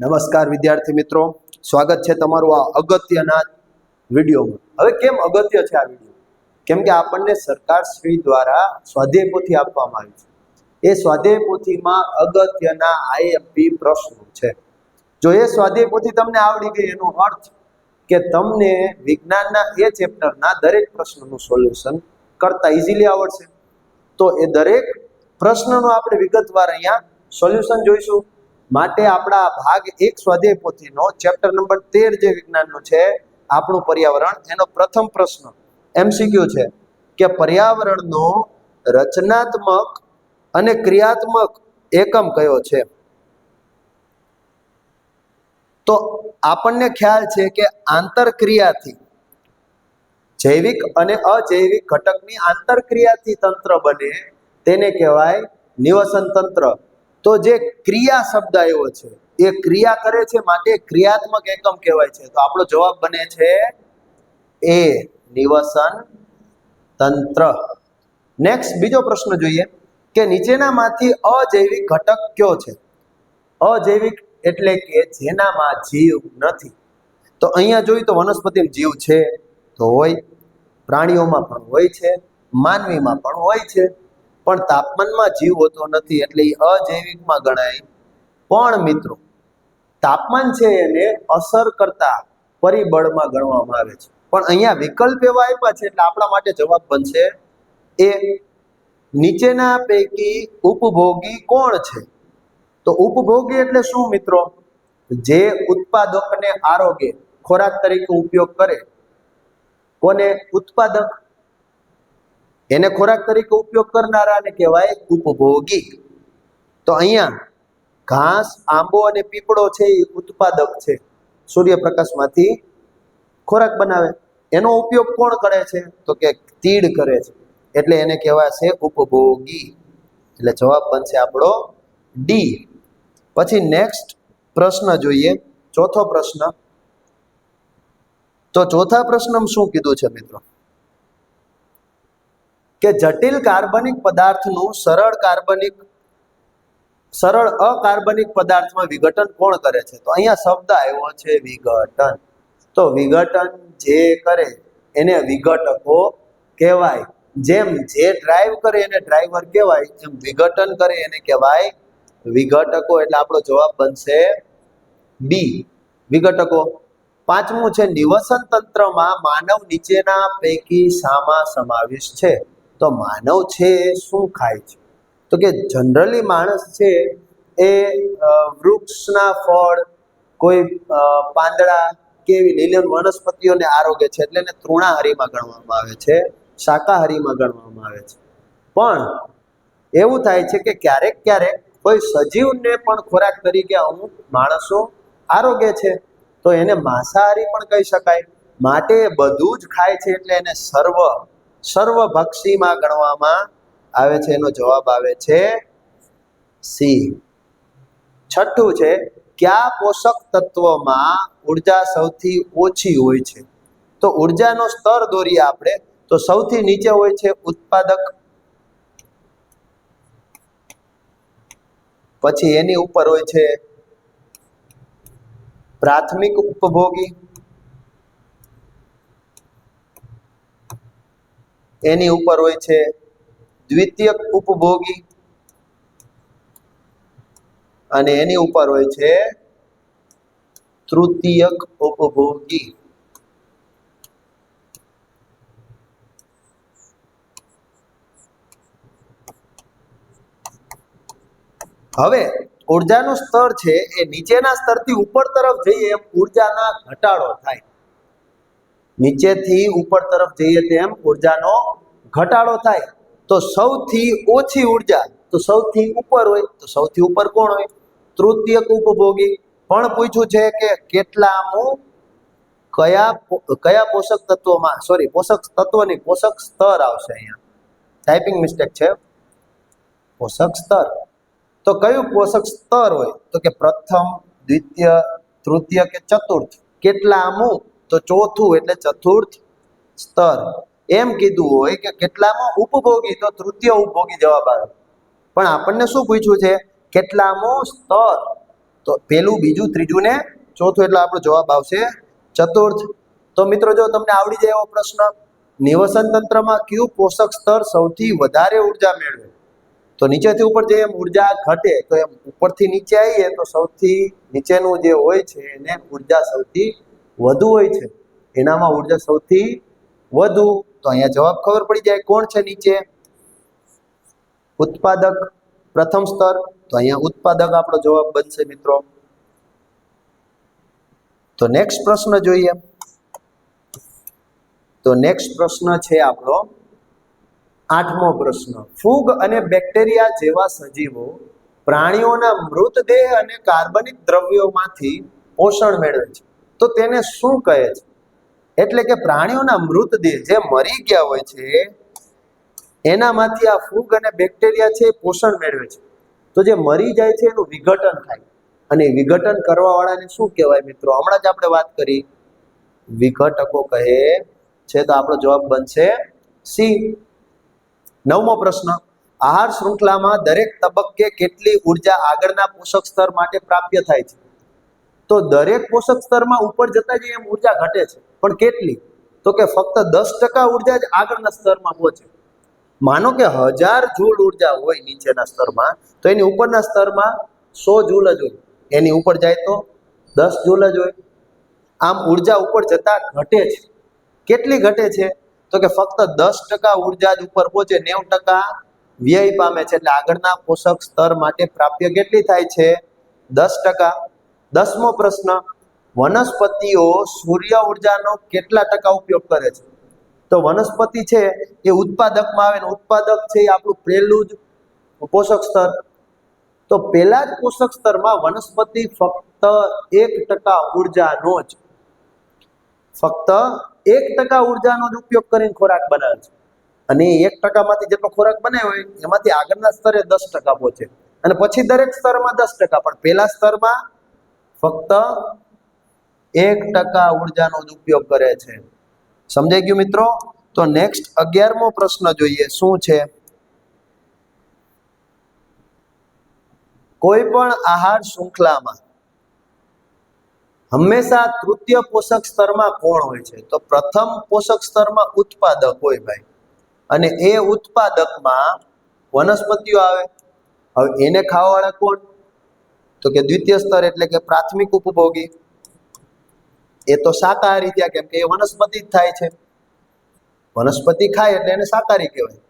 નમસ્કાર વિદ્યાર્થી મિત્રો. સ્વાગત છે તમારું આ અગત્યના વિડીયોમાં. હવે કેમ અગત્ય છે આ વીડિયો? કેમ કે આપણને સરકાર શ્રી દ્વારા સ્વાધ્યાય પોથી આપવામાં આવી છે. એ સ્વાધ્યાય પોથીમાં અગત્યના આઈએમપી પ્રશ્નો છે. જો એ સ્વાધ્યાય પોથી તમને આવડી ગઈ એનો અર્થ કે તમને વિજ્ઞાનના એ ચેપ્ટરના દરેક પ્રશ્નનું સોલ્યુશન કરતા ઇઝીલી આવડશે, તો એ દરેક પ્રશ્નનું આપણે વિગતવાર અહીંયા સોલ્યુશન જોઈશું. માટે આપણા ભાગ એક સ્વાધ્યાય પોથીનો ચેપ્ટર નંબર તેર જે વિજ્ઞાનનો છે, આપણું પર્યાવરણ, એનો પ્રથમ પ્રશ્ન એમસીક્યુ છે કે પર્યાવરણનો રચનાત્મક અને ક્રિયાત્મક એકમ કયો છે? તો આપણને ખ્યાલ છે કે આંતરક્રિયાથી જૈવિક અને અજૈવિક ઘટકની આંતરક્રિયાથી તંત્ર બને, તેને કહેવાય નિવસન તંત્ર. તો જે ક્રિયા શબ્દ આવ્યો છે, એ ક્રિયા કરે છે માટે ક્રિયાત્મક એકમ કહેવાય છે. તો આપણો જવાબ બને છે એ નિવસન તંત્ર. નેક્સ્ટ બીજો પ્રશ્ન જોઈએ કે નીચેનામાંથી અજૈવિક ઘટક કયો છે? અજૈવિક એટલે કે જેનામાં જીવ નથી. તો અહીંયા જોઈએ તો વનસ્પતિમાં જીવ છે તો હોય, પ્રાણીઓમાં પણ હોય છે, માનવીમાં પણ હોય છે. પણ તાપમાનમાં જીવ હોતો નથી એટલે એ અજૈવિકમાં ગણાય. પણ મિત્રો, તાપમાન છે એને અસર કરતા પરિબળમાં ગણવામાં આવે છે. પણ અહીંયા વિકલ્પ એવા આપ્યા છે એટલે આપણા માટે જવાબ બનશે એ નીચેના પૈકી ઉપભોગી કોણ છે? તો ઉપભોગી એટલે શું મિત્રો? જે ઉત્પાદકને આરોગ્ય, ખોરાક તરીકે ઉપયોગ કરે, કોને ઉત્પાદક એને ખોરાક તરીકે ઉપયોગ કરનારાને કહેવાય ઉપભોગી. તો અહીંયા ઘાસ, આંબો અને પીપળો છે એ ઉત્પાદક છે. સૂર્યપ્રકાશમાંથી ખોરાક બનાવે. એનો ઉપયોગ કોણ કરે છે? તો કે તીડ કરે છે. એટલે એને કહેવાય છે ઉપભોગી. એટલે જવાબ બનશે આપણો ડી. પછી નેક્સ્ટ પ્રશ્ન જોઈએ. ચોથો પ્રશ્ન. તો ચોથા પ્રશ્નમાં શું કીધું છે મિત્રો? કે જટિલ કાર્બનિક પદાર્થનું સરળ કાર્બનિક, સરળ અકાર્બનિક પદાર્થમાં વિઘટન કોણ કરે છે? તો અહીંયા શબ્દ આવ્યો છે વિઘટન. તો વિઘટન જે કરે એને વિઘટકો કહેવાય. જેમ જે ડ્રાઈવ કરે એને ડ્રાઈવર કહેવાય, જેમ વિઘટન કરે એને કહેવાય વિઘટકો. એટલે આપણો જવાબ બનશે બી વિઘટકો. પાંચમું છે નિવસન તંત્રમાં માનવ નીચેના પૈકી શામાં સમાવેશ છે. તો માનવ છે, શું ખાય છે? તો કે જનરલી માણસ છે એ વૃક્ષના ફળ, કોઈ પાંદડા કે એવી લીલન વનસ્પતિઓને આરોગ્ય છે, એટલે એને તૃણાહારીમાં ગણવામાં આવે છે, શાકાહારીમાં ગણવામાં આવે છે. પણ એવું થાય છે કે ક્યારેક ક્યારેક કોઈ સજીવને પણ ખોરાક તરીકે અમુક માણસો આરોગ્ય છે, તો એને માંસાહારી પણ કહી શકાય. માટે બધું જ ખાય છે, એટલે એને સર્વ સર્વભક્ષીમાં ગણવામાં આવે છે. એનો જવાબ આવે છે સી. છઠ્ઠું છે, કયા પોષક તત્વમાં ઊર્જા સૌથી ઓછી હોય છે? તો ઉર્જાનો સ્તર દોરીએ આપણે. તો સૌથી નીચે હોય છે ઉત્પાદક. પછી એની ઉપર હોય છે પ્રાથમિક ઉપભોગી. એની ઉપર હોય છે દ્વિતીયક ઉપભોગી અને એની ઉપર હોય છે તૃતીયક ઉપભોગી. હવે ઉર્જાનું સ્તર છે એ નીચેના સ્તરથી ઉપર તરફ જઈએ એમ ઉર્જાના ઘટાડો થાય. નીચેથી ઉપર તરફ જઈએ તેમ ઉર્જાનો ઘટાડો થાય, તો સૌથી ઓછી ઊર્જા, તો સૌથી ઉપર હોય, તો સૌથી ઉપર કોણ હોય? તૃતીયક ઉપભોગી પણ પૂછ્યું છે કે કેટલામું, કયા પો- કયા પોષક તત્વોમાં સોરી પોષક તત્વની પોષક સ્તર આવશે અહીંયા? ટાઈપિંગ મિસ્ટેક છે. પોષક સ્તર. તો કયું પોષક સ્તર હોય? તો કે પ્રથમ, દ્વિતીય, તૃતીય કે ચતુર્થ? કેટલામું? તો ચોથું એટલે ચતુર્થ સ્તર. એમ કીધું હોય કે કેટલામાં ઉપભોગી તો તૃતીય ઉપભોગી જવાબ આવે. પણ આપણને શું પૂછ્યું છે? કેટલામો સ્તર? તો પેલું, બીજું, ત્રીજું ને ચોથું એટલે આપણો જવાબ આવશે ચતુર્થ. તો મિત્રો, જો તમને આવડી જાય એવો પ્રશ્ન, નિવસન તંત્રમાં કયું પોષક સ્તર સૌથી વધારે ઊર્જા મેળવે? તો નીચેથી ઉપર જે એમ ઊર્જા ઘટે, તો એમ ઉપરથી નીચે આવીએ, તો સૌથી નીચેનું જે હોય છે એને ઊર્જા સૌથી વધુ હોય છે. એનામાં ઊર્જા સૌથી વધુ તો અહીંયા જવાબ ખબર પડી જાય કોણ છે નીચે? ઉત્પાદક પ્રથમ સ્તર. તો અહીંયા ઉત્પાદક આપણો જવાબ બનશે મિત્રો. તો નેક્સ્ટ પ્રશ્ન જોઈએ. તો નેક્સ્ટ પ્રશ્ન છે આપણો આઠમો પ્રશ્ન. ફૂગ અને બેક્ટેરિયા જેવા સજીવો પ્રાણીઓના મૃતદેહ અને કાર્બનિક દ્રવ્યોમાંથી પોષણ મેળવે છે. તો તેને શું કહે છે? એટલે કે પ્રાણીઓના મૃતદેહ જે મરી ગયા હોય છે, એનામાંથી આ ફૂગ અને બેક્ટેરિયા છે પોષણ મેળવે છે. તો જે મરી જાય છે એનું વિઘટન થાય. અને વિઘટન કરવા વાળાને શું કહેવાય મિત્રો? હમણાં જ આપણે વાત કરી. વિઘટકો કહે છે, તો આપણો જવાબ બનશે સી. નવમો પ્રશ્ન. આહાર શૃંખલામાં દરેક તબક્કે કેટલી ઊર્જા આગળના પોષક સ્તર માટે પ્રાપ્ય થાય છે? તો દરેક પોષક સ્તરમાં ઉપર જતા જઈએ એમ ઊર્જા ઘટે છે. પણ કેટલી? તો કે ફક્ત દસ ટકા ઊર્જા જ આગળના સ્તરમાં પહોંચે માનો કે હજાર જૂલ ઊર્જા હોય નીચેના સ્તરમાં, તો એની ઉપરના સ્તરમાં સો જૂલ જ હોય. એની ઉપર જાય તો દસ જૂલ જ હોય. આમ ઊર્જા ઉપર જતા ઘટે છે. કેટલી ઘટે છે? તો કે ફક્ત દસ ટકા ઊર્જા જ ઉપર પહોંચે, નેવું ટકા વ્યય પામે છે. એટલે આગળના પોષક સ્તર માટે પ્રાપ્ય કેટલી થાય છે? દસ ટકા. દસમો પ્રશ્ન, વનસ્પતિઓ સૂર્ય ઉર્જાનો કેટલા ટકા ઉપયોગ કરે છે? તો વનસ્પતિ છે એ ઉત્પાદકમાં આવે ને ઉત્પાદક છે એ આપણું પહેલું જ પોષક સ્તર. તો પહેલા જ પોષક સ્તરમાં વનસ્પતિ ફક્ત એક ટકા ઉર્જાનો જ, ફક્ત એક ટકા ઉર્જાનો જ ઉપયોગ કરીને ખોરાક બનાવે છે. અને એક ટકામાંથી જેટલો ખોરાક બનાવ્યો હોય, એમાંથી આગળના સ્તરે દસ ટકા પહોંચે. અને પછી દરેક સ્તરમાં દસ ટકા, પણ પહેલા સ્તરમાં ફક્ત એક ટકા ઉર્જાનો જ ઉપયોગ કરે છે. સમજાઈ ગયું મિત્રો? તો નેક્સ્ટ અગિયારમો પ્રશ્ન જોઈએ, શું છે? કોઈ પણ આહાર શૃંખલામાં હંમેશા તૃતીય પોષક સ્તરમાં કોણ હોય છે? તો પ્રથમ પોષક સ્તરમાં ઉત્પાદક હોય ભાઈ. અને એ ઉત્પાદકમાં વનસ્પતિઓ આવે. હવે એને ખાવાવાળા કોણ? તો કે દ્વિતીય સ્તર એટલે કે પ્રાથમિક ઉપભોગી. એ તો શાકાહારી થયા કેમ કે એ વનસ્પતિ જ થાય છે. વનસ્પતિ ખાય એટલે એને શાકાહારી કહેવાય.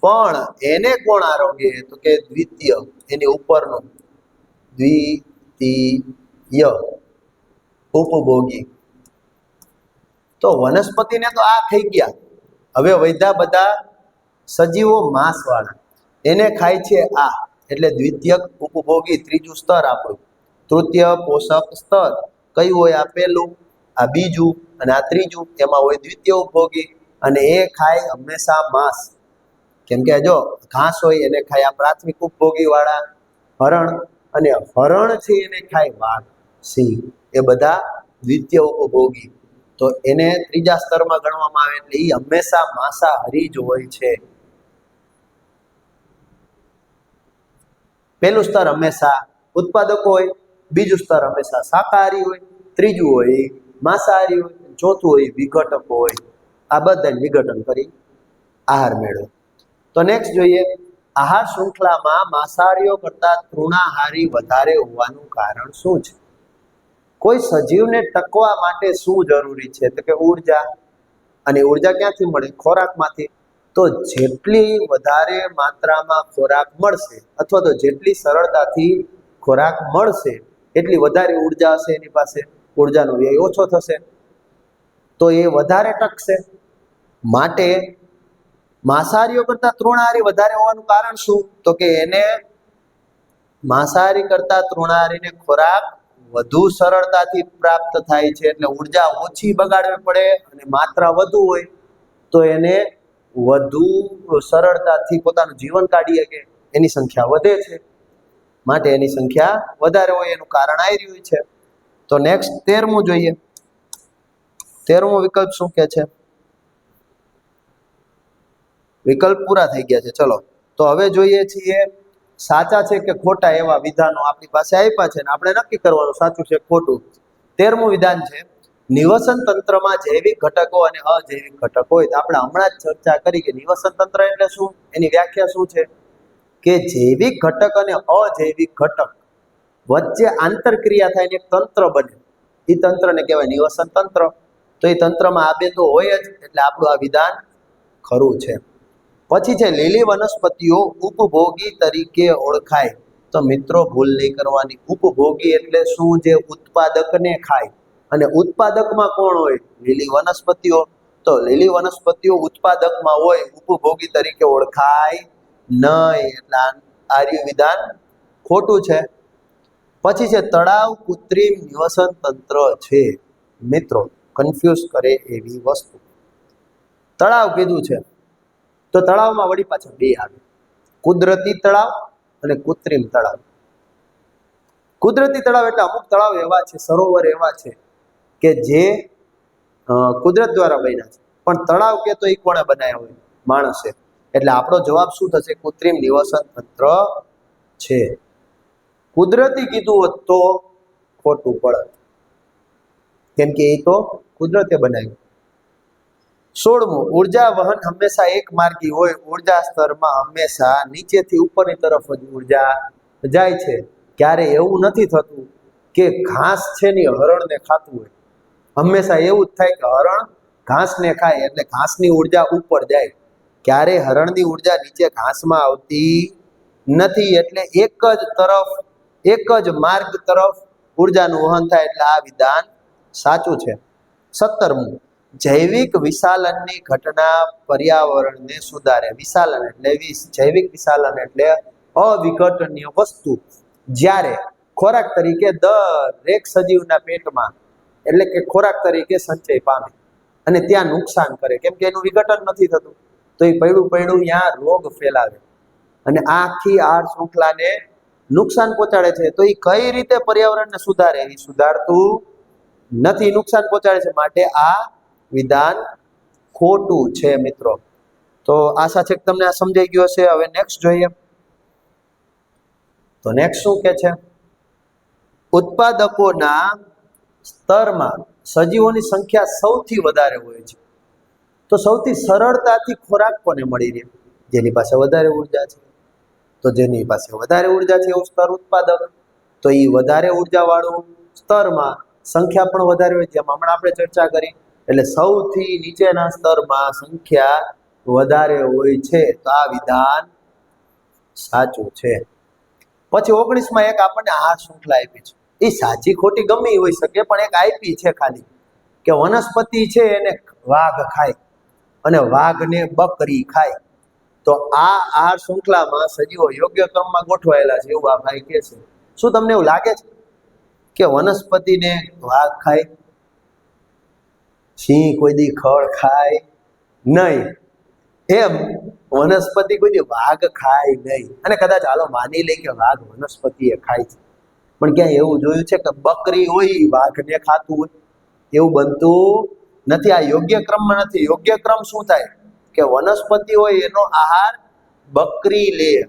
પણ એને કોણ આરોગ્ય? તો કે દ્વિતીય, એની ઉપરનું. દ્વિતીય ઉપભોગી. તો વનસ્પતિને તો આ ખાઈ ગયા. હવે વૈધા બધા સજીવો માંસવાળા. એને ખાય છે આ. એટલે દ્વિતીયક ઉપભોગી ત્રીજું સ્તર આપણું. તૃતીય પોષક સ્તર. કયું હોય આ આ બીજું અને આ ત્રીજું? એમાં હોય દ્વિતીય ઉપભોગી અને એ ખાય હંમેશા માંસ. કેમ કે જો ઘાસ હોય એને ખાય આ પ્રાથમિક ઉપભોગી વાળા હરણ અને હરણ છે એને ખાય વાઘ, સિંહ. એ બધા દ્વિતીય ઉપભોગી. તો એને ત્રીજા સ્તરમાં ગણવામાં આવે એટલે એ હંમેશા માંસાહારી જ હોય છે. પહેલું સ્તર હંમેશા ઉત્પાદકો હોય, બીજું સ્તર હંમેશા શાકાહારી હોય, ત્રીજું હોય માંસાહારી હોય ચોથું હોય વિઘટક હોય. આ બધાને વિઘટન કરી આહાર મેળવે તો નેક્સ્ટ જોઈએ, આહાર શૃંખલામાં માંસાહારીઓ કરતા તૃણાહારી વધારે હોવાનું કારણ શું છે? કોઈ સજીવને ટકવા માટે શું જરૂરી છે? તો કે ઊર્જા. અને ઊર્જા ક્યાંથી મળે? ખોરાકમાંથી. તો જેટલી વધારે માત્રામાં ખોરાક મળશે અથવા તો જેટલી સરળતાથી ખોરાક મળશે, એટલી વધારે ઊર્જા હશે એની પાસે, ઉર્જાનો વ્યય ઓછો થશે. તો એ વધારે ટકશે. માટે માંસાહારીઓ કરતા તૃણાહારી વધારે હોવાનું કારણ શું? તો કે એને માંસાહારી કરતા તૃણાહારીને ખોરાક વધુ સરળતાથી પ્રાપ્ત થાય છે, એટલે ઊર્જા ઓછી બગાડવી પડે અને માત્રા વધુ હોય, તો એને વધુ સરળતાથી પોતાનું જીવન કાઢી શકે, એની સંખ્યા વધે છે. માટે એની સંખ્યા વધારે હોય, એનું કારણ આવી રહ્યું છે. તો નેક્સ્ટ તેરમું જોઈએ. તેરમો વિકલ્પ શું કે છે? વિકલ્પ પૂરા થઈ ગયા છે. ચલો. તો હવે જોઈએ છીએ સાચા છે કે ખોટા એવા વિધાનો આપણી પાસે આપ્યા છે ને આપણે નક્કી કરવાનું સાચું છે ખોટું. તેરમું વિધાન છે નિવસન તંત્રમાં જૈવિક ઘટકો અને અજૈવિક ઘટકો હોય તો આપણે હમણાં જ ચર્ચા કરી કે નિવસન તંત્ર એટલે શું? એની વ્યાખ્યા શું છે? કે જૈવિક ઘટક અને અજૈવિક ઘટક વચ્ચે આંતરક્રિયા થાય ને એક તંત્ર બને. એ તંત્રને કહેવાય નિવસન તંત્ર. તો એ તંત્રમાં આ બે તો હોય જ, એટલે આપણું આ વિધાન ખરું છે. પછી છે લીલી વનસ્પતિઓ ઉપભોગી તરીકે ઓળખાય. તો મિત્રો ભૂલ નહીં કરવાની. ઉપભોગી એટલે શું? જે ઉત્પાદકને ખાય. અને ઉત્પાદકમાં કોણ હોય? લીલી વનસ્પતિઓ. તો લીલી વનસ્પતિઓ ઉત્પાદકમાં હોય, ઉપભોગી તરીકે ઓળખાય નહીં. એટલે આર્ય વિધાન ખોટું છે. પછી છે, તળાવ કૃત્રિમ નિવસન તંત્ર છે. મિત્રો કન્ફ્યુઝ કરે એવી વસ્તુ. તળાવ કીધું છે. તો તળાવમાં વળી પાછા બે આવે. કુદરતી તળાવ અને કૃત્રિમ તળાવ. કુદરતી તળાવ એટલે અમુક તળાવ એવા છે, સરોવર એવા છે. કે જે કુદરત દ્વારા બન્યા છે. પણ તળાવ કે તો એ કોણે બનાવ્યા હોય? માણસે. એટલે આપણો જવાબ શું થશે? કૃત્રિમ નિવસન તંત્ર છે. કુદરતી કીધું હોત તો ખોટું પડત. કેમ કે એ તો કુદરતે બનાવ્યું. સોળમું, ઊર્જા વહન હંમેશા એક માર્ગી હોય. ઊર્જા સ્તરમાં હંમેશા નીચેથી ઉપરની તરફ જ ઊર્જા જાય છે. ક્યારે એવું નથી થતું કે ઘાસ છે ને હરણને ખાતું હોય. હંમેશા એવું જ થાય કે હરણ ઘાસને ખાય એટલે ઘાસની ઊર્જા ઉપર જાય. ક્યારે હરણની ઊર્જા નીચે ઘાસમાં આવતી નથી એટલે એક જ તરફ, એક જ માર્ગ તરફ ઉર્જાનું વહન થાય એટલે આ વિધાન સાચું છે. સત્તરમું, જૈવિક વિશાલનની ઘટના પર્યાવરણને સુધારે. વિશાલન એટલે વિષ, જૈવિક વિશાલન એટલે અવિઘટનીય વસ્તુ. જ્યારે ખોરાક તરીકે દરેક સજીવના પેટમાં એટલે કે ખોરાક તરીકે સંચય પામે અને ત્યાં નુકસાન કરે. કેમ કે એનું વિઘટન નથી થતું. તો એ પૈડું પૈડું ત્યાં રોગ ફેલાવે. અને આખી આહાર શૃંખલાને નુકસાન પહોંચાડે છે. તો એ કઈ રીતે પર્યાવરણને સુધારે? એ સુધારતું નથી. નુકસાન પહોંચાડે છે માટે આ વિધાન ખોટું છે મિત્રો. તો આશા છે કે તમને આ સમજાઈ ગયો છે હવે નેક્સ્ટ જોઈએ. તો નેક્સ્ટ શું કે છે? ઉત્પાદકોના સ્તરમાં સજીવોની સંખ્યા સૌથી વધારે હોય છે. તો સૌથી સરળતાથી ખોરાક કોને મળી રહે? જેની પાસે વધારે ઊર્જા છે. તો જેની પાસે વધારે ઊર્જા છે એવું સ્તર ઉત્પાદક, તો એ વધારે ઉર્જાવાળું સ્તરમાં સંખ્યા પણ વધારે હોય જેમ હમણાં આપણે ચર્ચા કરી, એટલે સૌથી નીચેના સ્તરમાં સંખ્યા વધારે હોય છે. તો આ વિધાન સાચું છે. પછી ઓગણીસમાં એક આપણને આ શૃંખલા આપી છે. એ સાચી ખોટી ગમે હોઈ શકે, પણ એક આઈપી છે ખાલી કે વનસ્પતિ છે એને વાઘ ખાય અને વાઘને બકરી ખાય. તો આ આ શૃંખલામાં સજીવો યોગ્ય ક્રમમાં ગોઠવાયેલા છે એવું આ ભાઈ કહે છે. શું તમને એવું લાગે છે કે વનસ્પતિને વાઘ ખાય? સિંહ કોઈ દી ખડ ખાય નહીં. એમ વનસ્પતિ કોઈ વાઘ ખાય નહીં. અને કદાચ હાલો માની લઈ કે વાઘ વનસ્પતિએ ખાય છે. પણ ક્યાંય એવું જોયું છે કે બકરી હોય વાઘને ખાતું હોય, એવું બનતું નથી. આ યોગ્ય ક્રમમાં નથી. યોગ્ય ક્રમ શું થાય? કે વનસ્પતિ હોય એનો આહાર બકરી લે.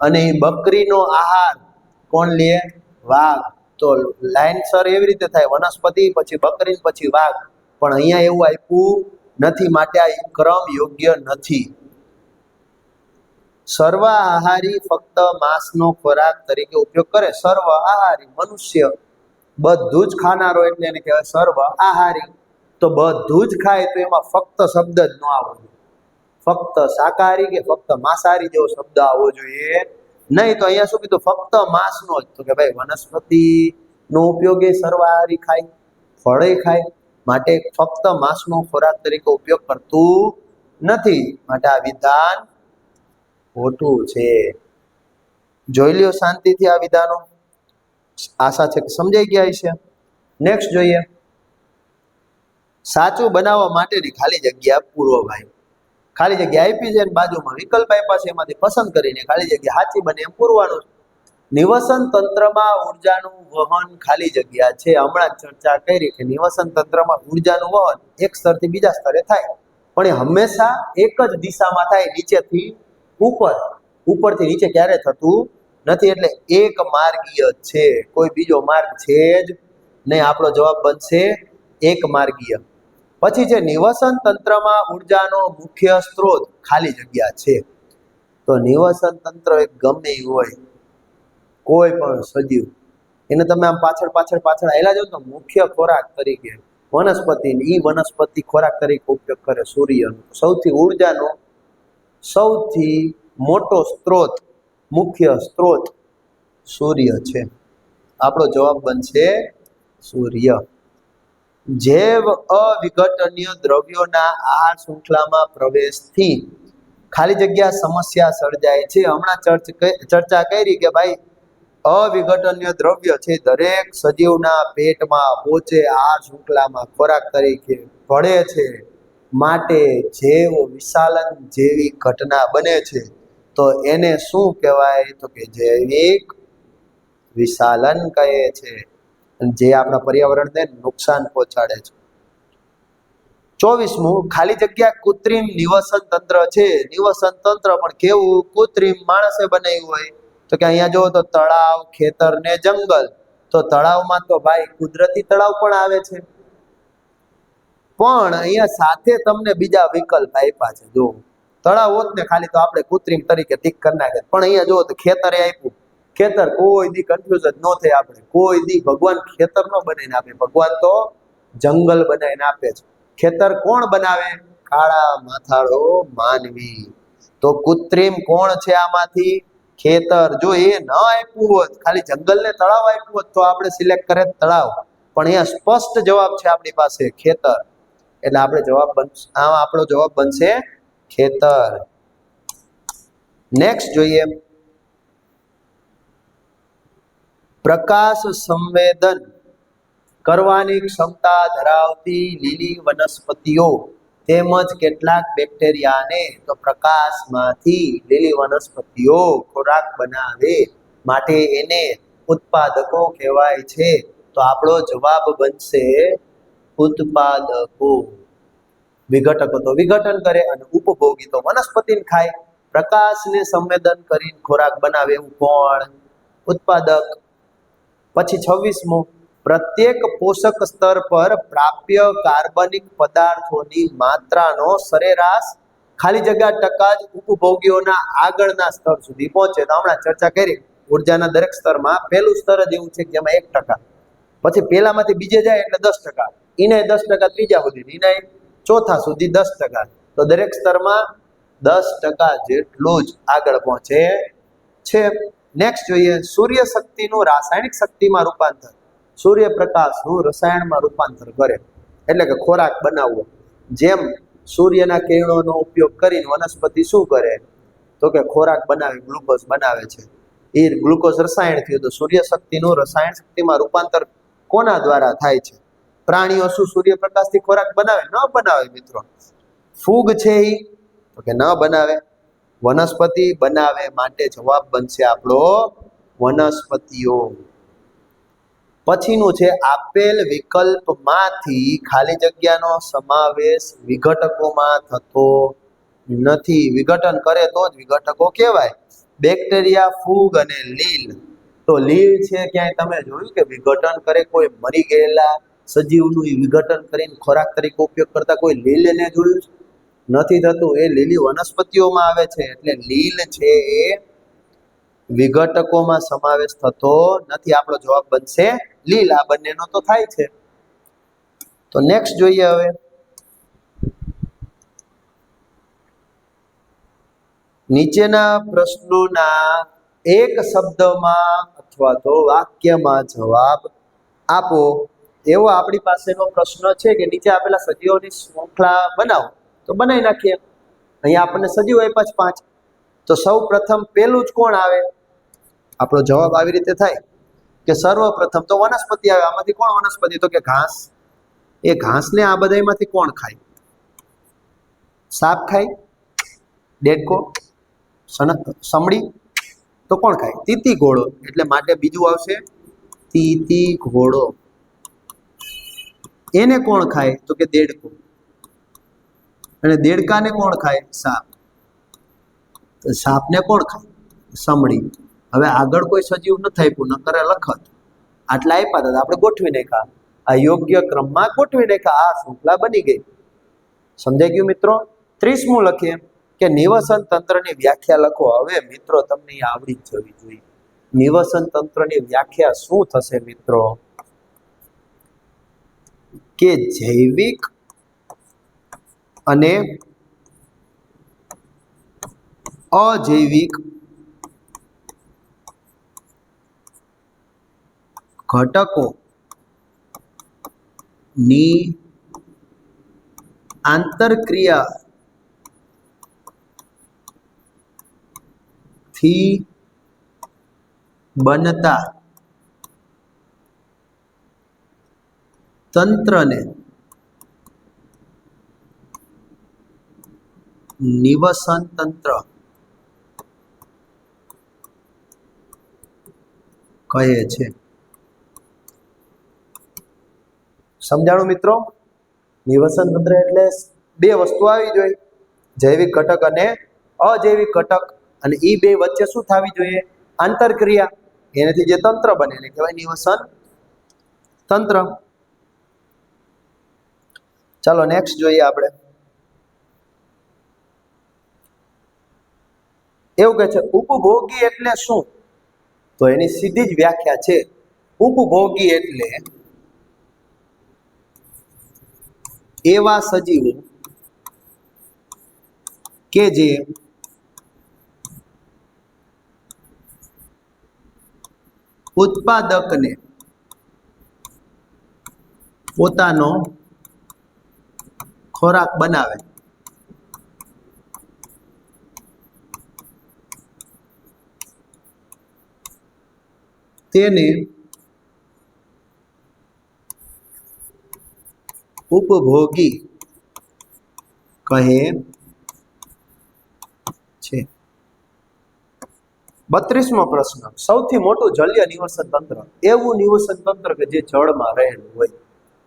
અને એ બકરીનો આહાર કોણ લે? વાઘ. તો લાઈનસર એવી રીતે થાય. વનસ્પતિ, પછી બકરી, પછી વાઘ. પણ અહીંયા એવું આપ્યું નથી. માટે આ ક્રમ યોગ્ય નથી. સર્વ આહારી ફક્ત માંસનો ખોરાક તરીકે ઉપયોગ કરે. સર્વ આહારી મનુષ્ય બધું જ ખાનારો એટલે એને કહેવાય સર્વ આહારી. તો બધું જ ખાય તો એમાં ફક્ત શબ્દ જ ન આવવો જોઈએ. ફક્ત શાકાહારી કે ફક્ત માંસાહારી જેવો શબ્દ આવવો જોઈએ? નહીં, તો અહીંયા શું કીધું? ફક્ત માંસનો જ. તો કે ભાઈ વનસ્પતિ નો ઉપયોગ એ સર્વાહારી ખાય, ફળે ખાય. માટે ફક્ત માંસનો ખોરાક તરીકે ઉપયોગ કરતું નથી. માટે આ વિધાન ખોટું છે. જોઈ લ્યો શાંતિથી આ વિધાનો. આશા છે કે સમજાઈ ગયા છે નેક્સ્ટ જોઈએ. સાચું બનાવવા માટેની ખાલી જગ્યા પૂરો ભાઈ. ખાલી જગ્યા આપી છે બાજુમાં વિકલ્પ આપ્યા છે. એમાંથી પસંદ કરીને ખાલી જગ્યા સાચી બને એમ પૂરવાનું. નિવસન તંત્રમાં ઉર્જાનું વહન ખાલી જગ્યા છે. હમણાં જ ચર્ચા કરી કે નિવસન તંત્રમાં ઉર્જાનું વહન એક સ્તરથી બીજા સ્તરે થાય. પણ એ હંમેશા એક જ દિશામાં થાય. નીચેથી ઉપર, ઉપરથી નીચે ક્યારે થતું નથી? એટલે એક માર્ગીય છે. કોઈ બીજો માર્ગ છે જ નહીં. આપણો જવાબ બનશે એક માર્ગીય. પછી છે, નિવસન તંત્રમાં ઉર્જાનો મુખ્ય સ્ત્રોત ખાલી જગ્યા છે. તો નિવસન તંત્ર એક ગમે હોય, કોઈ પણ સજીવ. એને તમે આમ પાછળ પાછળ પાછળ આવેલા જાવ તો મુખ્ય ખોરાક તરીકે વનસ્પતિ ઈ વનસ્પતિ ખોરાક તરીકે ઉપયોગ કરે સૂર્યનો. સૌથી ઉર્જાનો સૌથી મોટો સ્ત્રોત, મુખ્ય સ્ત્રોત સૂર્ય છે. આપણો જવાબ બનશે સૂર્ય. જૈવ અવિઘટનીય દ્રવ્યોના આ શૃંખલામાં પ્રવેશથી ખાલી જગ્યા સમસ્યા સર્જાય છે. હમણાં ચર્ચ ચર્ચા કરી કે ભાઈ, અવિઘટનીય દ્રવ્ય છે દરેક સજીવના પેટમાં પહોંચે આ શૃંખલામાં ખોરાક તરીકે ભળે છે. માટે જૈવ વિશાલન જેવી ઘટના બને છે, તો એને શું કહેવાય? તો કે જૈવિક વિશાલન કહે છે. જે આપણા પર્યાવરણને નુકસાન પહોંચાડે છે. ચોવીસમું, ખાલી જગ્યા કૃત્રિમ નિવસન તંત્ર છે. નિવસન તંત્ર પણ કેવું? કૃત્રિમ માણસે બનાવ્યું હોય. તો કે અહીંયા જુઓ તો તળાવ, ખેતર ને જંગલ. તો તળાવમાં તો ભાઈ કુદરતી તળાવ પણ આવે છે. પણ અહીંયા સાથે તમને બીજા વિકલ્પ આપ્યા છે. જો તળાવ હોત ને ખાલી તો આપણે કૃત્રિમ તરીકે ટીક કરી નાખે. પણ અહીંયા જો ખેતરે આપ્યું. ખેતર કોઈ દી કન્ફ્યુઝ જ ન થાય આપણે. કોઈ દી ભગવાન ખેતર નો બનાવીને આપે. ભગવાન તો જંગલ બનાવીને આપે છે. ખેતર કોણ બનાવે? કાળા માથાળો માનવી. તો કૃત્રિમ કોણ છે આમાંથી? ખેતર. જો એ ન આપ્યું હોત, ખાલી જંગલને તળાવ આપ્યું હોત તો આપણે સિલેક્ટ કરે તળાવ. પણ અહીંયા સ્પષ્ટ જવાબ છે આપણી પાસે ખેતર. એટલે આપણે જવાબ બનશે આ આપણો જવાબ બનશે ખેતર. નેક્સ્ટ જોઈએ. પ્રકાશ સંવેદન કરવાની ક્ષમતા ધરાવતી લીલી વનસ્પતિઓ તેમજ કેટલાક બેક્ટેરિયાને તો પ્રકાશમાંથી લીલી વનસ્પતિઓ ખોરાક બનાવે માટે એને ઉત્પાદકો કહેવાય છે. તો આપણો જવાબ બનશે ઉત્પાદકો. વિઘટકો તો વિઘટન કરે અને ઉપભોગી તો વનસ્પતિને ખાય. પ્રકાશને સંવેદન કરીને ખોરાક બનાવે એવું કોણ? ઉત્પાદક. પછી છવ્વીસમો, પ્રત્યેક પોષક સ્તર પર પ્રાપ્ય કાર્બનિક પદાર્થોની માત્રાનો સરેરાશ ખાલી જગ્યા ટકા જ ઉપભોગીઓના આગળના સ્તર સુધી પહોંચે. તો હમણાં ચર્ચા કરી. ઉર્જાના દરેક સ્તરમાં પહેલું સ્તર જ એવું છે જેમાં એક ટકા. પછી પેલામાંથી બીજે જાય એટલે દસ ટકા. એને દસ ટકા, ત્રીજા સુધી એને ચોથા સુધી દસ ટકા. તો દરેક સ્તરમાં દસ ટકા જેટલું જ આગળ પહોંચે છે. નેક્સ્ટ જોઈએ સૂર્ય શક્તિનું રાસાયણિક શક્તિમાં રૂપાંતર. સૂર્યપ્રકાશનું રસાયણમાં રૂપાંતર કરે. એટલે કે ખોરાક બનાવવો. જેમ સૂર્યના કિરણોનો ઉપયોગ કરીને વનસ્પતિ શું કરે? તો કે ખોરાક બનાવી, ગ્લુકોઝ બનાવે છે. એ ગ્લુકોઝ રસાયણ થયું. તો સૂર્ય શક્તિનું રસાયણ શક્તિમાં રૂપાંતર કોના દ્વારા થાય છે? પ્રાણીઓ શું સૂર્યપ્રકાશથી ખોરાક બનાવે? ન બનાવે મિત્રો. ફૂગ છે એ તો કે ન બનાવે. વનસ્પતિ બનાવે માટે જવાબ બનશે આપણો વનસ્પતિઓ. પછીનું છે આપેલ વિકલ્પમાંથી ખાલી જગ્યાનો સમાવેશ વિઘટકોમાં થતો નથી. વિઘટન કરે તો જ વિઘટકો કહેવાય. બેક્ટેરિયા, ફૂગ અને લીલ. તો લીલ છે ક્યાંય તમે જોયું કે વિઘટન કરે કોઈ મરી ગયેલા સજીવનું એ વિઘટન કરીને ખોરાક તરીકે ઉપયોગ કરતા કોઈ લીલને જોયું છે? નથી થતું. એ લીલી વનસ્પતિઓમાં આવે છે. એટલે લીલ છે એ વિઘટકોમાં સમાવેશ થતો નથી. આપણો જવાબ બનશે લીલ. આ બંનેનો તો થાય છે. તો નેક્સ્ટ જોઈએ હવે. નીચેના પ્રશ્નોના એક શબ્દમાં અથવા તો વાક્યમાં જવાબ આપો. એવો આપણી પાસેનો પ્રશ્ન છે કે નીચે આપેલા સજીવોની શૃંખલા બનાવો. તો બનાવી નાખીએ. અહીંયા આપણને સજીવ આપ્યા છે પાંચ. તો સૌ પ્રથમ પહેલું જ કોણ આવે? આપણો જવાબ આવી રીતે થાય કે સર્વપ્રથમ તો વનસ્પતિ આવે. આમાંથી કોણ વનસ્પતિ? તો કે ઘાસ. એ ઘાસને આ બધામાંથી કોણ ખાય? સાપ ખાય? ડેડકો? સમડી? તો કોણ ખાય? તીતી ઘોડો. એટલે માટે બીજું આવશે તીતી ઘોડો. એને કોણ ખાય? તો કે દેડકો. અને દેડકાને કોણ ખાય? સાપ. સાપને કોણ ખાય? સમડી. હવે આગળ કોઈ સજીવ નથી આપ્યું નકરે લખત. આટલા આપ્યા હતા આપણે ગોઠવી નાખ્યા. આ યોગ્ય ક્રમમાં ગોઠવી નાખ્યા. આ શૃંખલા બની ગઈ. સમજાઈ ગયું મિત્રો? ત્રીસમું લખીએ કે નિવસન તંત્રની વ્યાખ્યા લખો. હવે મિત્રો, તમને આવડી જ જવી જોઈએ. નિવસન તંત્રની વ્યાખ્યા શું થશે મિત્રો? કે જૈવિક અને અજૈવિક ઘટકો ની આંતરક્રિયા થી બનતા તંત્રને નિવસન તંત્ર કહે છે. સમજાણું મિત્રો? નિવસન તંત્ર એટલે બે વસ્તુ આવી જોઈએ. જૈવિક ઘટક અને અજૈવિક ઘટક. અને એ બે વચ્ચે શું થવી જોઈએ? આંતરક્રિયા. એનાથી જે તંત્ર બને, એને કહેવાય નિવસન તંત્ર. ચાલો નેક્સ્ટ જોઈએ આપણે. એવું કહે છે, ઉપભોગી એટલે શું? તો એની સીધી જ વ્યાખ્યા છે, ઉપભોગી એટલે એવા સજીવો કે જે ઉત્પાદકને પોતાનો ખોરાક બનાવે. તેને ઉપભોગી કહે છે. બત્રીસમો પ્રશ્ન. સૌથી મોટું જલીય નિવસન તંત્ર. એવું નિવસન તંત્ર કે જે જળમાં રહેલું હોય.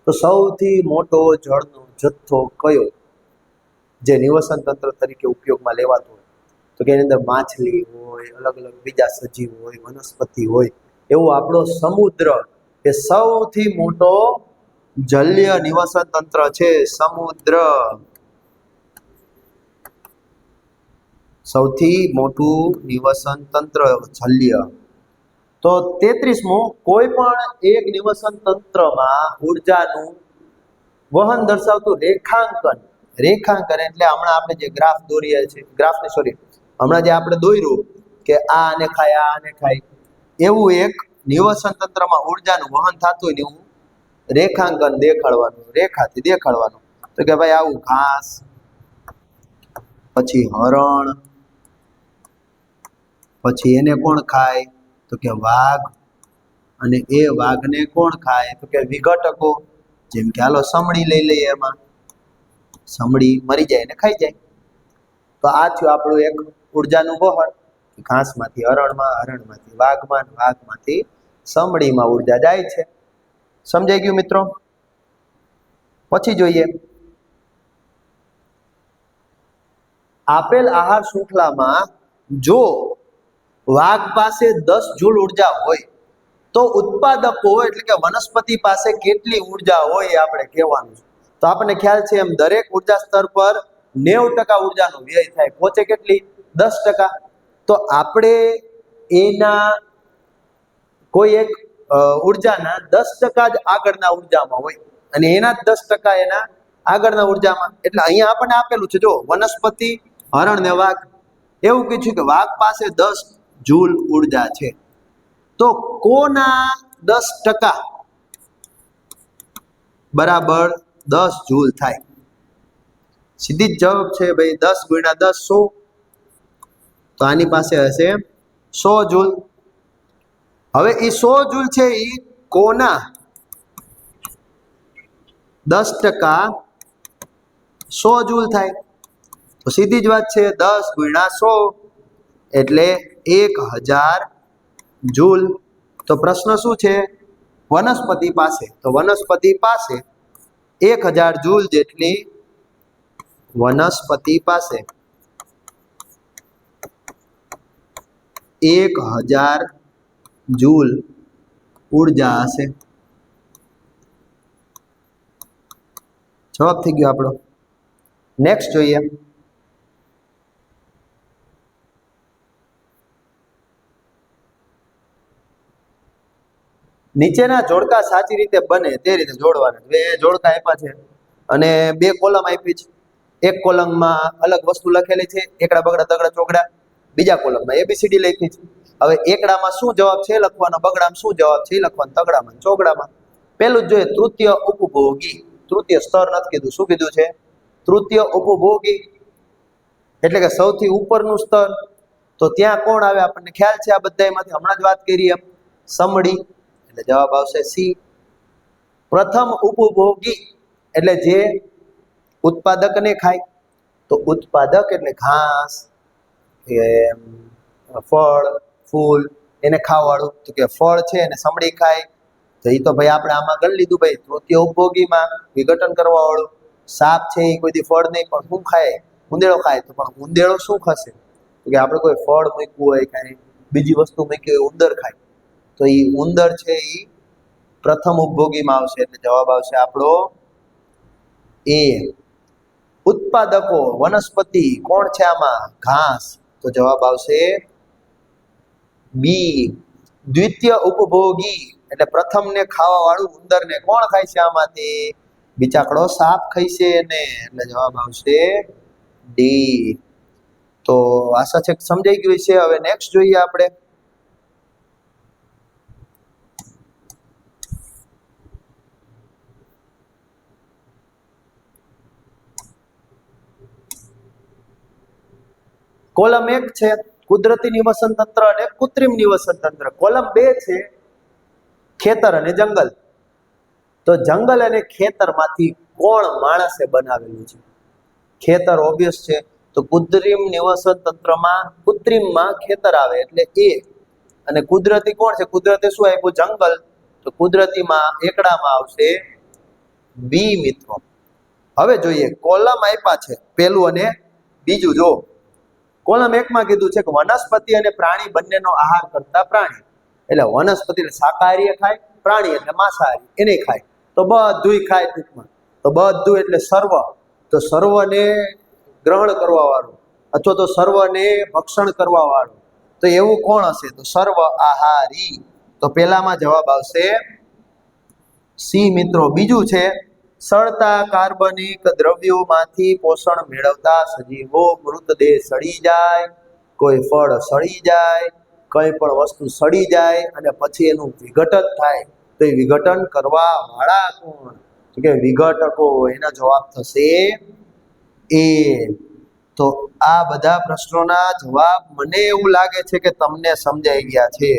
તો સૌથી મોટો જળનો જથ્થો કયો જે નિવસન તંત્ર તરીકે ઉપયોગમાં લેવાતો હોય? તો કે એની અંદર માછલી હોય, અલગ અલગ બીજા સજીવ હોય, વનસ્પતિ હોય, એવો આપણો સમુદ્ર એ સૌથી મોટો જલ્ય નિવસન તંત્ર છે સમુદ્ર. સૌથી મોટું નિવસન તંત્ર જલ્ય. તો તેત્રીસમું, કોઈ પણ એક નિવસન તંત્રમાં ઉર્જાનું વહન દર્શાવતું રેખાંકન. રેખાંકન એટલે હમણાં આપણે જે ગ્રાફ દોરીએ છીએ ગ્રાફને સોરી હમણાં જે આપણે દોર્યું કે આ આને ખાય, આ આને ખાય, એવું એક નિવસન તંત્રમાં ઉર્જાનું વહન થતું હોય ને એવું રેખાંકન દેખાડવાનું, રેખાથી દેખાડવાનું. તો કે ભાઈ આવું ઘાસ, પછી હરણ, પછી એને કોણ ખાય? તો કે વાઘ. અને એ વાઘને કોણ ખાય? તો કે વિઘટકો. જેમ કે, હાલો સમડી લઈ લઈએ એમાં સમડી મરી જાય ને ખાઈ જાય. તો આ થયું આપણું એક ઉર્જાનું વહન. ઘાસમાંથી, હરણમાં, હરણમાંથી, વાઘમાં વાઘમાંથી સમડીમાં ઊર્જા જાય છે. સમજાઈ ગયું મિત્રો? પછી જોઈએ. આપેલ આહાર શૃંખલામાં જો વાઘ પાસે દસ જૂલ ઊર્જા હોય તો ઉત્પાદકો એટલે કે વનસ્પતિ પાસે કેટલી ઊર્જા હોય એ આપણે કહેવાનું તો આપણને ખ્યાલ છે એમ દરેક ઊર્જા સ્તર પર નેવું ટકા ઉર્જાનો વ્યય થાય. પહોંચે કેટલી? દસ ટકા. તો આપણે એના કોઈ એક ઉર્જાના દસ ટકા જ આગળના ઉર્જામાં હોય. અને એના જ દસ ટકા એના આગળના ઉર્જામાં. એટલે અહીંયા આપણને આપેલું છે, જો વનસ્પતિ હરણ ને વાઘ. એવું કીધું કે વાઘ પાસે દસ જૂલ ઊર્જા છે. તો કોના દસ ટકા? બરાબર દસ જૂલ થાય. સીધી જ જવાબ છે ભાઈ દસ ગુણ્યા દસ સો. તો આની પાસે હશે સો જૂલ. હવે એ સો જૂલ છે એ કોના? દસ ટકા સો જૂલ થાય. તો સીધી જ વાત છે દસ ગુણ્યા સો એટલે એક હજાર જૂલ. તો પ્રશ્ન શું છે? વનસ્પતિ પાસે. તો વનસ્પતિ પાસે એક હજાર જૂલ જેટલી વનસ્પતિ પાસે. એક હજાર જૂલ ઊર્જા હશે. જવાબ થઈ ગયો આપણો. નેક્સ્ટ જોઈએ. નીચેના જોડકા સાચી રીતે બને તે રીતે જોડવાના. બે જોડકા આપ્યા છે અને બે કોલમ આપી છે. એક કોલમમાં અલગ વસ્તુ લખેલી છે, એકડા બગડા તગડા ચોકડા બીજા કોલમમાં એબીસીડી લખી છે. હવે એકડામાં શું જવાબ છે લખવાનો, બગડામાં શું જવાબ છે લખવાનો, તગડામાં ચોકડામાં પેલું જ જોઈએ, તૃતીય ઉપભોગી. તૃતીય સ્તર નથી કીધું. શું કીધું છે? તૃતીય ઉપભોગી એટલે કે સૌથી ઉપરનું સ્તર. તો ત્યાં કોણ આવે? આપણને ખ્યાલ છે આ બધામાંથી હમણાં જ વાત કરી એમ. સમડી. એટલે જવાબ આવશે સી. પ્રથમ ઉપભોગી એટલે જે ઉત્પાદકને ખાય. તો ઉત્પાદક એટલે ઘાસ ફળ, ફૂલ, એને ખાવાળું તો કે ફળ છે એને સમડી ખાય. તો એ તો ભાઈ આપણે આમાં ગણ લીધું ભાઈ. તૃતીય ઉપભોગીમાં વિઘટન કરવા વાળું સાપ છે એ કોઈ દી ફળ નહીં, પણ શું ખાય? ઉંદેડો ખાય. તો પણ ઉંદેડો શું ખાશે? કે આપણે કોઈ ફળ મૂક્યું હોય કાંઈ, બીજી વસ્તુ મૂકી હોય, ઉંદર ખાય. તો એ ઉંદર છે એ પ્રથમ ઉપભોગીમાં આવશે એટલે જવાબ આવશે આપણો એ. ઉત્પાદકો, વનસ્પતિ, કોણ છે આમાં? ઘાસ. તો જવાબ આવશે બી. દ્વિતીય ઉપભોગી, એટલે પ્રથમને ખાવા વાળું ઉંદરને કોણ ખાય છે આમાંથી બિચાકડો સાપ ખાય છે ને એટલે જવાબ આવશે ડી. તો આશા છે સમજાઈ ગયું છે હવે નેક્સ્ટ જોઈએ આપણે. કોલમ એક છે, કુદરતી નિવસન તંત્ર અને કૃત્રિમ નિવસન તંત્ર. કોલમ બે છે, ખેતર અને જંગલ. તો જંગલ અને ખેતરમાંથી કોણ માણસે બનાવેલું છે? ખેતર ઓબ્વિયસ છે, તો કૃત્રિમ નિવસન તંત્રમાં કૃત્રિમમાં ખેતર આવે એટલે એ. અને કુદરતી કોણ છે? કુદરતે શું આપ્યું? જંગલ. તો કુદરતીમાં એકડામાં આવશે બી મિત્રો. હવે જોઈએ, કોલમ આપ્યા છે, પેલું અને બીજું જો. કોલમ એકમાં કીધું છે કે વનસ્પતિ અને પ્રાણી બંનેનો આહાર કરતા પ્રાણી. એટલે વનસ્પતિ એટલે શાકાહારી ખાય, પ્રાણી એટલે માંસાહારી, એને ખાય. તો બધુંય ખાય ટૂંકમાં. તો બધું એટલે સર્વ. તો સર્વને ગ્રહણ કરવા વાળું અથવા તો સર્વને ભક્ષણ કરવા વાળું તો એવું કોણ હશે? તો સર્વ આહારી. તો પેલામાં જવાબ આવશે. સી મિત્રો, બીજું છે સળતા કાર્બનિક દ્રવ્યોમાંથી પોષણ મેળવતા સજીવો મૃતદેહ સડી જાય, કોઈ ફળ સડી જાય, કઈ પણ વસ્તુ સડી જાય અને પછી એનું વિઘટન થાય. તો એ વિઘટન કરવા વાળા કોણ કે વિઘટકો, એનો જવાબ થશે એ. તો આ બધા પ્રશ્નોના જવાબ મને એવું લાગે છે કે તમને સમજાઈ ગયા છે.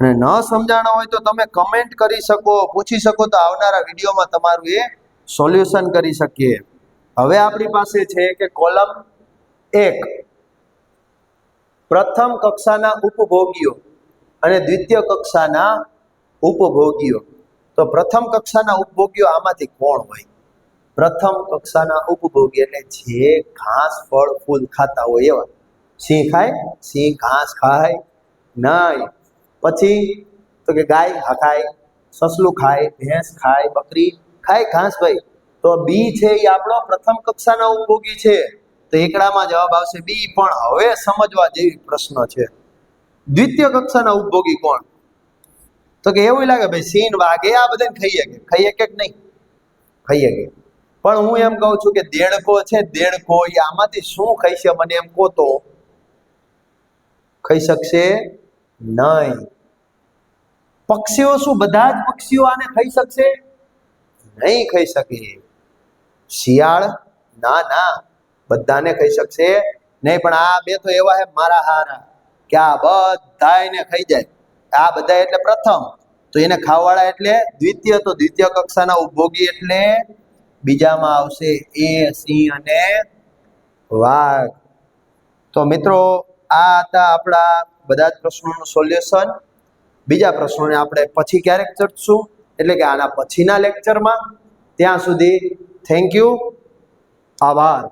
અને ન સમજાણો હોય તો તમે કમેન્ટ કરી શકો, પૂછી શકો તો આવનારા વિડીયોમાં તમારું એ સોલ્યુશન કરી શકીએ. હવે આપણી પાસે છે કે કોલમ એક. પ્રથમ કક્ષાના ઉપભોગીઓ અને દ્વિતીય કક્ષાના ઉપભોગીઓ. તો પ્રથમ કક્ષાના ઉપભોગીઓ આમાંથી કોણ હોય? પ્રથમ કક્ષાના ઉપભોગી એટલે જે ઘાસ, ફળ, ફૂલ ખાતા હોય એવા. સિંહ ખાય? સિંહ ઘાસ ખાય? નહીં. પછી તો કે ગાય ખાય, સસલું ખાય, ભેંસ ખાય, બકરી ખાય, ઘાસ ભાઈ. તો બી છે એ આપણો પ્રથમ કક્ષાના ઉપભોગી છે. તો એકડામાં જવાબ આવશે બી પણ હવે સમજવા જેવી પ્રશ્ન છે. દ્વિતીય કક્ષાના ઉપભોગી કોણ? તો કે એવું લાગે ભાઈ સીન વાઘે, આ બધાને ખાઈએ કે? ખાઈએ કે નહીં? ખાઈએ કે. પણ હું એમ કહું છું કે દેડકો છે, દેડકો એ આમાંથી શું ખાઈ છે? મને એમ કહો તો. ખાઈ શકશે નહીં. પક્ષીઓ શું, બધા જ પક્ષીઓ આને ખાઈ શકશે? નહીં ખાઈ શકે. શિયાળ? ના ના. બધાને ખાઈ શકશે. નહીં, પણ આ બે તો એવા હે મારા હારા કે આ બધા એને ખાઈ જાય. આ બધા એટલે પ્રથમ. તો એને ખાવાવાળા એટલે દ્વિતીય. તો દ્વિતીય કક્ષાના ઉપભોગી એટલે બીજામાં આવશે એ સિંહ અને વાઘ. તો મિત્રો, આ હતા આપણા બધા જ પ્રશ્નોનું સોલ્યુશન. બીજા પ્રશ્નોને આપણે પછી ક્યારેક ચર્ચશું. એટલે કે આના પછીના લેક્ચરમાં ત્યાં સુધી થેન્ક યુ આભાર.